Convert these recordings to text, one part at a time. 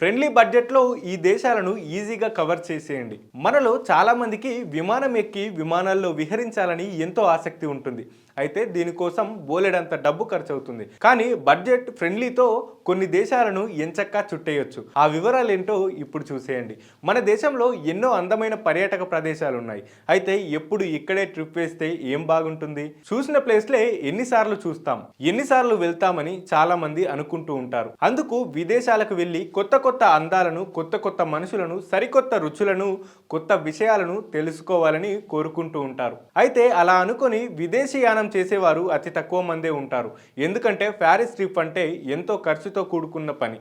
Friendly బడ్జెట్లో ఈ దేశాలను ఈజీగా కవర్ చేసేయండి. మనలో చాలామందికి విమానం ఎక్కి విమానాల్లో విహరించాలని ఎంతో ఆసక్తి ఉంటుంది. అయితే దీనికోసం బోలెడంత డబ్బు ఖర్చు అవుతుంది కానీ బడ్జెట్ ఫ్రెండ్లీతో కొన్ని దేశాలను ఎంచక్కా చుట్టేయొచ్చు. ఆ వివరాలు ఏంటో ఇప్పుడు చూసేయండి. మన దేశంలో ఎన్నో అందమైన పర్యాటక ప్రదేశాలు ఉన్నాయి అయితే ఎప్పుడు ఇక్కడే ట్రిప్ వేస్తే ఏం బాగుంటుంది? చూసిన ప్లేస్లే ఎన్నిసార్లు చూస్తాం. ఎన్నిసార్లు వెళ్తామని చాలా మంది అనుకుంటూ ఉంటారు. అందుకు విదేశాలకు వెళ్ళి కొత్త కొత్త అందాలను కొత్త కొత్త మనుషులను సరికొత్త రుచులను కొత్త విషయాలను తెలుసుకోవాలని కోరుకుంటూ ఉంటారు. అయితే అలా అనుకొని విదేశీయానం చేసేవారు అతి తక్కువ మందే ఉంటారు. ఎందుకంటే ప్యారిస్ ట్రిప్ అంటే ఎంతో ఖర్చుతో కూడుకున్న పని.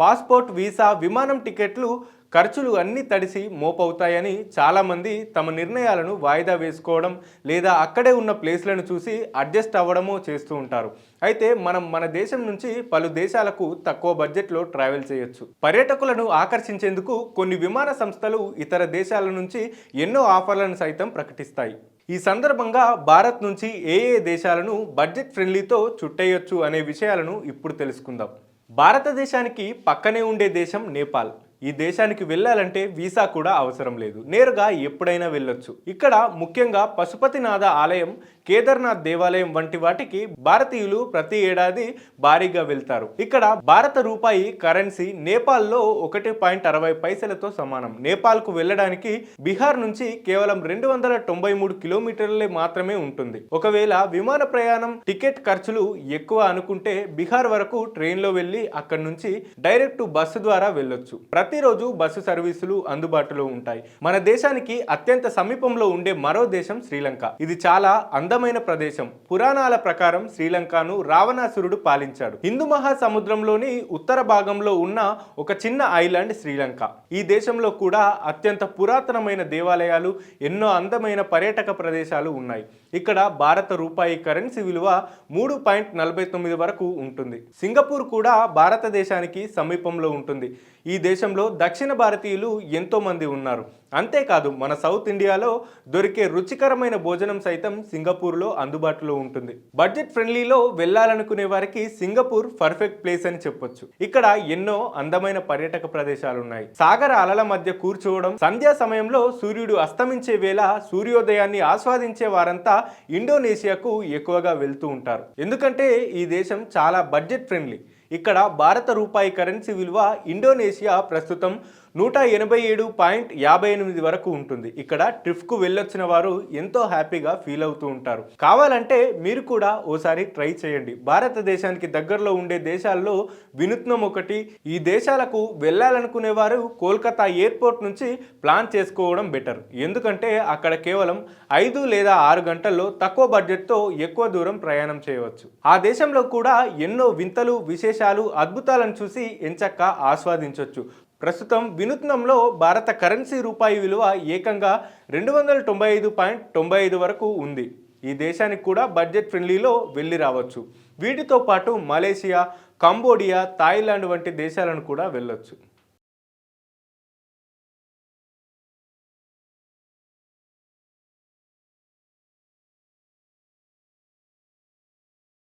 పాస్పోర్ట్ వీసా విమానం టికెట్లు ఖర్చులు అన్నీ తడిసి మోపవుతాయని చాలామంది తమ నిర్ణయాలను వాయిదా వేసుకోవడం లేదా అక్కడే ఉన్న ప్లేస్లను చూసి అడ్జస్ట్ అవ్వడమో చేస్తూ ఉంటారు. అయితే మనం మన దేశం నుంచి పలు దేశాలకు తక్కువ బడ్జెట్లో ట్రావెల్ చేయొచ్చు. పర్యాటకులను ఆకర్షించేందుకు కొన్ని విమాన సంస్థలు ఇతర దేశాల నుంచి ఎన్నో ఆఫర్లను సైతం ప్రకటిస్తాయి. ఈ సందర్భంగా భారత్ నుంచి ఏ ఏ దేశాలను బడ్జెట్ ఫ్రెండ్లీతో చుట్టేయొచ్చు అనే విషయాలను ఇప్పుడు తెలుసుకుందాం. భారతదేశానికి పక్కనే ఉండే దేశం నేపాల్. ఈ దేశానికి వెళ్ళాలంటే వీసా కూడా అవసరం లేదు. నేరుగా ఎప్పుడైనా వెళ్ళొచ్చు. ఇక్కడ ముఖ్యంగా పశుపతినాథ ఆలయం కేదార్నాథ్ దేవాలయం వంటి వాటికి భారతీయులు ప్రతి ఏడాది భారీగా వెళ్తారు. ఇక్కడ భారత రూపాయి కరెన్సీ నేపాల్లో ఒకటి పాయింట్ అరవై పైసలతో సమానం. నేపాల్కు వెళ్ళడానికి బీహార్ నుంచి కేవలం రెండు వందల తొంభై మూడు కిలోమీటర్లే మాత్రమే ఉంటుంది. ఒకవేళ విమాన ప్రయాణం టికెట్ ఖర్చులు ఎక్కువ అనుకుంటే బీహార్ వరకు ట్రైన్లో వెళ్ళి అక్కడి నుంచి డైరెక్ట్ బస్సు ద్వారా వెళ్ళొచ్చు. ప్రతిరోజు బస్సు సర్వీసులు అందుబాటులో ఉంటాయి. మన దేశానికి అత్యంత సమీపంలో ఉండే మరో దేశం శ్రీలంక. ఇది చాలా అంద అందమైన ప్రదేశం. పురాణాల ప్రకారం శ్రీలంకను రావణాసురుడు పాలించాడు. హిందూ మహాసముద్రంలోని ఉత్తర భాగంలో ఉన్న ఒక చిన్న ఐలాండ్ శ్రీలంక. ఈ దేశంలో కూడా అత్యంత పురాతనమైన దేవాలయాలు ఎన్నో అందమైన పర్యాటక ప్రదేశాలు ఉన్నాయి. ఇక్కడ భారత రూపాయి కరెన్సీ విలువ మూడు పాయింట్ నలభై తొమ్మిది వరకు ఉంటుంది. సింగపూర్ కూడా భారతదేశానికి సమీపంలో ఉంటుంది. ఈ దేశంలో దక్షిణ భారతీయులు ఎంతోమంది ఉన్నారు. అంతేకాదు మన సౌత్ ఇండియాలో దొరికే రుచికరమైన భోజనం సైతం సింగపూర్లో అందుబాటులో ఉంటుంది. బడ్జెట్ ఫ్రెండ్లీలో వెళ్ళాలనుకునే వారికి సింగపూర్ పర్ఫెక్ట్ ప్లేస్ అని చెప్పొచ్చు. ఇక్కడ ఎన్నో అందమైన పర్యాటక ప్రదేశాలు ఉన్నాయి సాగర అలల మధ్య కూర్చోవడం సంధ్యా సమయంలో సూర్యుడు అస్తమించే వేళ సూర్యోదయాన్ని ఆస్వాదించే వారంతా ఇండోనేషియాకు ఎక్కువగా వెళ్తూ ఉంటారు. ఎందుకంటే ఈ దేశం చాలా బడ్జెట్ ఫ్రెండ్లీ. ఇక్కడ భారత రూపాయి కరెన్సీ విలువ ఇండోనేషియా ప్రస్తుతం నూట ఎనభై ఏడు పాయింట్ యాభై ఎనిమిది వరకు ఉంటుంది. ఇక్కడ ట్రిప్కు వెళ్ళొచ్చిన వారు ఎంతో హ్యాపీగా ఫీల్ అవుతూ ఉంటారు. కావాలంటే మీరు కూడా ఓసారి ట్రై చేయండి. భారతదేశానికి దగ్గరలో ఉండే దేశాల్లో వినూత్నం ఒకటి ఈ దేశాలకు వెళ్ళాలనుకునే వారు కోల్కతా ఎయిర్పోర్ట్ నుంచి ప్లాన్ చేసుకోవడం బెటర్. ఎందుకంటే అక్కడ కేవలం ఐదు లేదా ఆరు గంటల్లో తక్కువ బడ్జెట్తో ఎక్కువ దూరం ప్రయాణం చేయవచ్చు. ఆ దేశంలో కూడా ఎన్నో వింతలు విశేషాలు అద్భుతాలను చూసి ఎంచక్క ఆస్వాదించవచ్చు ప్రస్తుతం వినూత్నంలో భారత కరెన్సీ రూపాయి విలువ ఏకంగా రెండు వందల తొంభై ఐదు పాయింట్ తొంభై ఐదు వరకు ఉంది. ఈ దేశానికి కూడా బడ్జెట్ ఫ్రెండ్లీలో వెళ్ళి రావచ్చు. వీటితో పాటు మలేషియా కంబోడియా థాయిలాండ్ వంటి దేశాలను కూడా వెళ్ళొచ్చు.